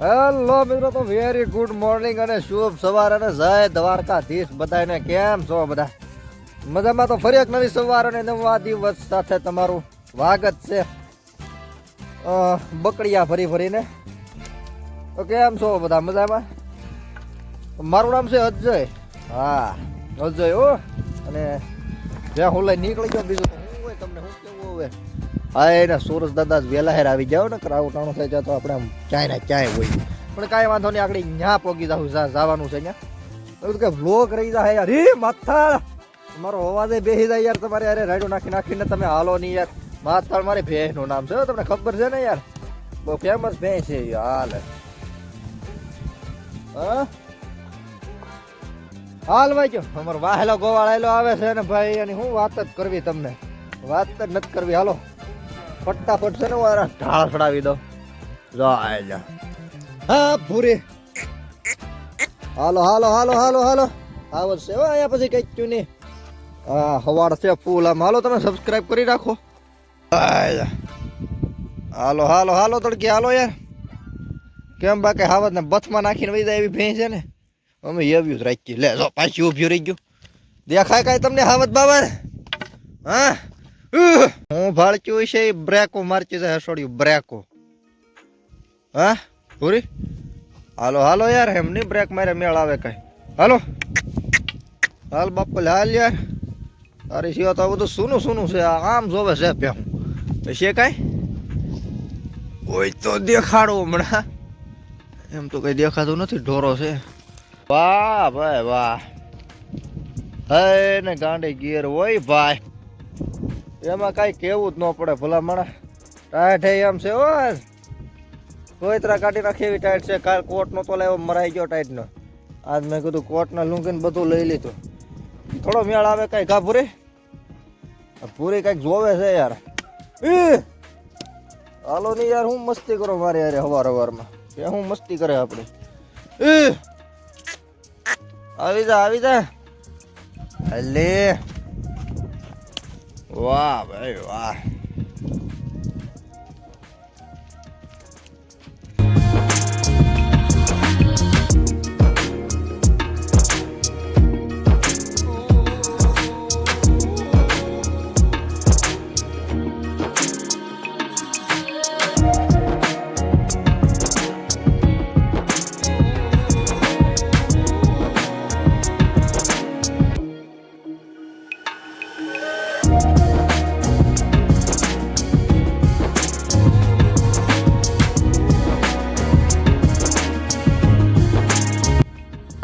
Hello મિત્રો, તો very good morning અને શુભ સવાર અને જય દ્વારકાધીશ. બધાને કેમ છો બધા? મજામાં તો ફરી એક નવી સવાર અને નવા દિવસ સાથે તમારું સ્વાગત છે. બકડિયા ફરી ફરીને. તો કેમ છો બધા? મજામાં? મારું નામ છે અજય. હા, અજય હો. અને જ્યાં હું લઈ નીકળી ગયો, બીજું શું હોય, તમને શું કેવું હવે હા એને સુરજ દાદા વહેલા હેર આવી જાવ ને, કરાવ ટાણું થઈ જાય તો આપણે આમ ક્યાંય ને ક્યાંય હોય. પણ કાંઈ વાંધો નહીં આપણે ન્યા પોગી જાવ જવાનું છે અહીંયા એવું કે વ્લોગ રહી જાય ઈ માથા મારો અવાજે બેસી જાય યાર તમારે, અરે રાઈડો નાખી નાખીને તમે હાલો નહીં યાર. માથાળ મારી ભેંસનું નામ છે તમને ખબર છે ને યાર? બહુ ફેમસ ભેંસ છે હાલ. હા? હાલ ભાઈ અમારો વાહેલો ગોવાળેલો આવે છે ને ભાઈ, એની હું વાત જ કરવી તમને? વાત જ નથી કરવી, હાલો. ફટાફટ છે ને હું આ ઢાળ ચડાવી દો જાય જા. હા, ભૂરી. હાલો હાલો હાલો હાલો હાલો. આવશે હો, અહીંયા પછી કઈ ક્યું નહીં. હા હવાડ છે ફૂલ આમ. હાલો, તમે સબસ્ક્રાઇબ કરી રાખો. આય જા. હાલો હાલો હાલો, તડકી. હાલો યાર. કેમ બાકી હાવત ને બથમાં નાખીને વહી જાય એવી ભેંસ છે ને? અમે એવ્યું જ રાખી લે, જો, પાછી ઊભી રહી ગયું. દેખાય કાંઈ તમને હાવત બાબર હા. હું ભાળચ્યું છે એ બ્રેકો મારચી છે હસોડ્યું, બ્રેકો. હા? પૂરી? હાલો હાલો યાર એમ નહીં બ્રેક મારે મેળ આવે કઈ. હાલો. હાલ બાપલ હાલ યાર. તારી સિવાય તો બધું સૂનું સૂનું છે આમ જોવે છે ભેહું છે કાંઈ? કોઈ તો દેખાડો હમણાં. એમ તો કઈ દેખાતું નથી, ઢોરો છે. વાહ, ભાઈ, વાહ. હે ને ગાંડે ગિયર હોય, ભાઈ. એમાં કાંઈ કેવું જ ન પડે ભલા મણા ટાયટ હે એમ છે ઓ કોઈતરા કાઢી નાખી એવી ટાઈટ છે. કાલ કોટ નો તો લાવ્યો મરાઈ ગયો ટાઈટ નો આજ મેં કીધું કોટ ના લુંગીને બધું લઈ લીધું. થોડો મેળ આવે કઈ ઘા પૂરી પૂરી કંઈક જોવે છે યાર! હાલો ની યાર, હું મસ્તી કરો મારે યાર હવાર હવારમાં કે હું મસ્તી કરે આપણે. ઈ! આવી જા આવી જા. અલે વાહ ભાઈ વાહ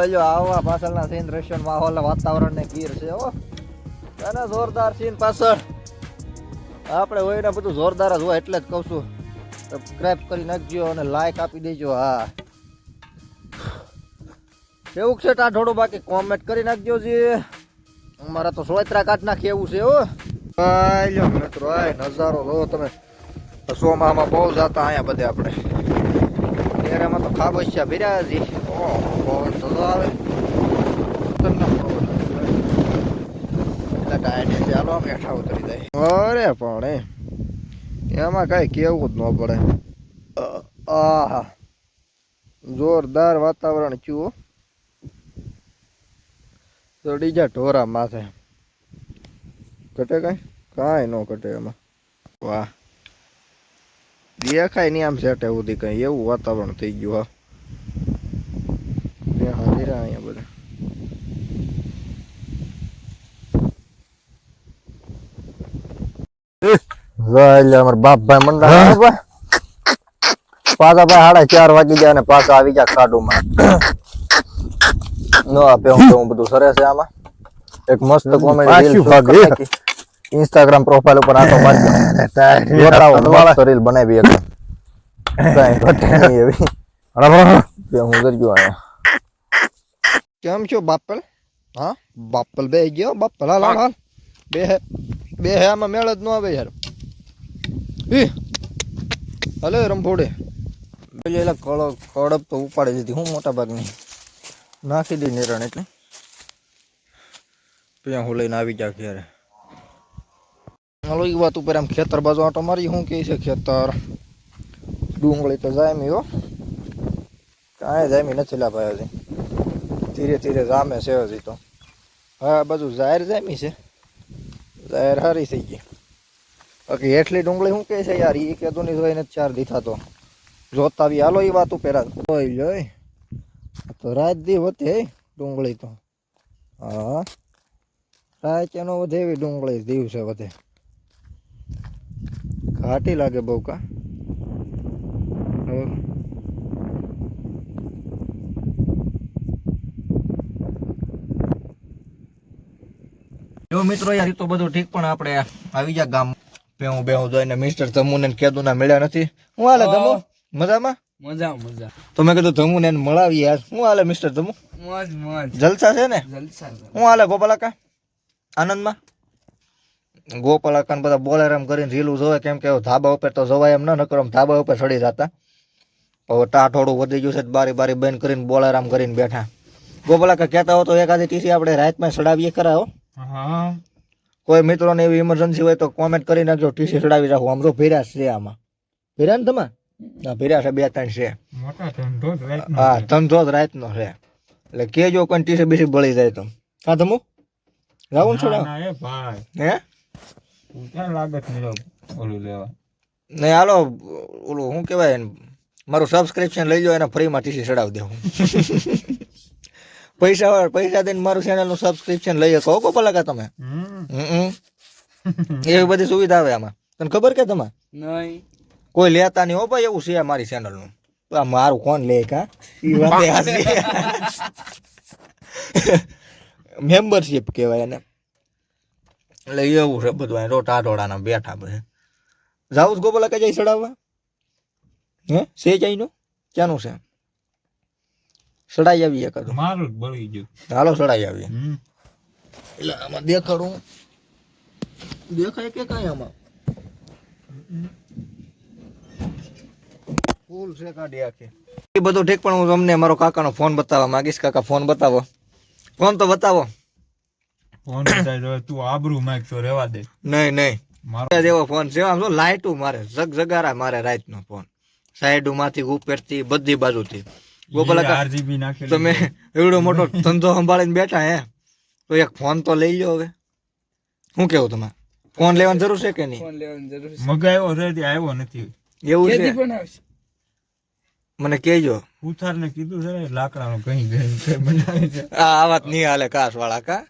જો આવા પાછળના સીન દ્રશ્યો માહોલ વાતાવરણ ને ગીર છે, હો. અને જોરદાર સીન પાછળ. આપણે હોય બધું જોરદાર જ હોય એટલે જ કહું છું. સબસ્ક્રાઈબ કરી નાખજો અને લાઈક આપી દેજો, હા. એવું છે ટાઢોડું બાકી? કોમેન્ટ કરી નાખજો જે. અમારા તો સોયત્રા કાઢ નાખી એવું છે, હો. લ્યો મિત્રો આય નજારો લો તમે. સોમામાં બહુ જતા અહીંયા બધે આપણે. એરામાં તો ખાબોચિયા ઓહ પવન તો આવે એટલે ડાયને ચાલો આમ ઉતરી જાય અરે પણ એ, એમાં કાંઈ કેવું જ ન પડે. આહા, જોરદાર વાતાવરણ ચુઓ ચડી ઢોરા માથે. ઘટે કાંઈ? કાંઈ ન ઘટે એમાં. વાહ. દેખાય નહીં આમ સેટે સુધી કઈ એવું વાતાવરણ થઈ ગયું હા બે હાજરા અહીંયા બધા એટલે અમારા બાપભાઈ મંડા પાછા ભાઈ સાડા ચાર વાગી જાય ને પાછા આવી ગયા ખાડુમાં. નો આપે હું હું બધું સરે છે આમાં? એક મસ્ત કોમેડી ઇન્સ્ટાગ્રામ પ્રોફાઇલ ઉપર આટો મારજો. મસ્ત રીલ બનાવી એક. કાંઈ ઘટે નહીં એવી. બે હું કરજો અહીંયા. કેમ છો બાપલ? હા બાપલ બે ગયો બાપલ હાલ હાલ. બે હે બે હે આમાં મેળ જ ન આવે યાર. ઈ હલે રંભોડે એલા કળો કડપ તો ઉપાડી દીધી હું મોટા ભાગની નાખી દઈ નિરણ એટલે. ત્યાં હું લઈને આવી જાઉં ઘેરે. હાલો એ વાત ઉપર આમ ખેતર બાજુ આટો મારી, શું કહે છે ખેતર? ડુંગળી તો જામી હો. કાંઈ જામી નથી લાભાય હજી. ધીરે ધીરે જામે છે હજી તો. હા, બધું જાહેર જામી છે. જાહેર હારી થઈ ગઈ. બાકી એટલી ડુંગળી શું કહે છે યાર? એ કહેતું નહીં જોઈને ચાર દીધા તો જોતા આવી હાલો એ વાતું પેલા જોઈ જોઈ તો રાત દી વધે હે ડુંગળી તો. હા. રાત એનો વધે એવી ડુંગળી દિવસે વધે. ઘાટી લાગે બહુ કા. જો મિત્રો યાર તો બધું ઠીક પણ આપણે આવી જા ગામ. બેહું બેહું જોઈને મિસ્ટર ધમુને કેદું ના મળ્યા નથી. હું હાલે ધમુ? મજામાં? મજા મજા તો મેં કીધું ધમુ ને મળાવી યાર. હું હાલે મિસ્ટર ધમુ? મોજ મોજ. જલસા છે ને? જલસા હું હાલે ગોપાલાકા? આનંદમાં? ગોપાલાકા બધા બોલેરામ કરીને રીલું જોવે કેમ કે ધાબા ઉપર તો જવાય એમ ન નકરો ધાબા ઉપર ચડી જતા. હવે ટાઠોડું વધી ગયું છે બારી બારી બંધ કરીને બોલેરામ કરીને બેઠા. ગોપાલાકા કહેતા હો તો એકાદી ટીસી આપણે રાતમાં ચડાવીએ કરાવો હો? હા. કોઈ મિત્રોને એવી ઇમરજન્સી હોય તો કોમેન્ટ કરી નાખજો. ટીસી ચડાવી રાખો. આમ તો ભેર્યા છે આમાં. ભીરા ને તમે? હા ભીરા છે બે ત્રણ છે. મોટા ધંધો જ રાત હા ધંધો જ રાતનો છે. એટલે કેજો કોઈ ટીસી બીસી બળી જાય તો. હા તમુ રાવણ છોડા હે? લાગત નહીં ઓલું લેવા. નહીં હાલો ઓલું શું કહેવાય મારું સબસ્ક્રિપ્શન લઈ લો એને ફ્રીમાં ટીસી ચડાવી દેવું પૈસા વાળા- પૈસા દઈને મારું ચેનલનું સબસ્ક્રિપ્શન લઈ શકો કો પલાકા તમે? એવી બધી સુવિધા આવે આમાં. તને ખબર કે તમે નહીં. કોઈ લેતા નહીં હો ભાઈ એવું છે મારી ચેનલનું આ મારું કોણ લે કા? ઈ વાતે. મેમ્બરશિપ કહેવાય એને. એટલે એવું છે બધું અહીં રોટા ટોળાના બેઠા બધે. જાવું જ ગોપાલા કઈ જાય ચડાવવા? હે? સે જાયનું ક્યાંનું છે? ચડાઈ આવીએ કદો મારું બળી ગયું. હાલો સડાઈ આવીએ. એટલે આમાં દેખાડું. દેખાય કે કઈ આમાં? ફૂલ છે કાઢી આખી. એ બધું ઠીક પણ હું તમને મારો કાકાનો ફોન બતાવવા માંગીશ. કાકા ફોન બતાવો. ફોન તો બતાવો. ફોન તું આબરૂ માંગતો રેવા દે. નહીં નહીં. મારો જેવો ફોન છે. આમ લાઇટું મારે જગ જગારા મારે રાતનો ફોન. સાઈડમાંથી ઉપરથી બધી બાજુથી. ગોપાલ કાકા આરજીબી નાખેલી તમે એવડો મોટો ધંધો સંભાળીને બેઠા હે તો એક ફોન તો લઈ લો હવે. શું કેવું તમારે? ફોન લેવાની જરૂર છે કે નહીં? ફોન લેવાની જરૂર છે. મગાવ્યો છે તે આવ્યો નથી. એવું છે? મને કહેજો. ઉથાર ને કીધું છે ને લાકડાનો કઈ કઈ છે આ આ વાત નહીં હાલે કાસ વાળા કા.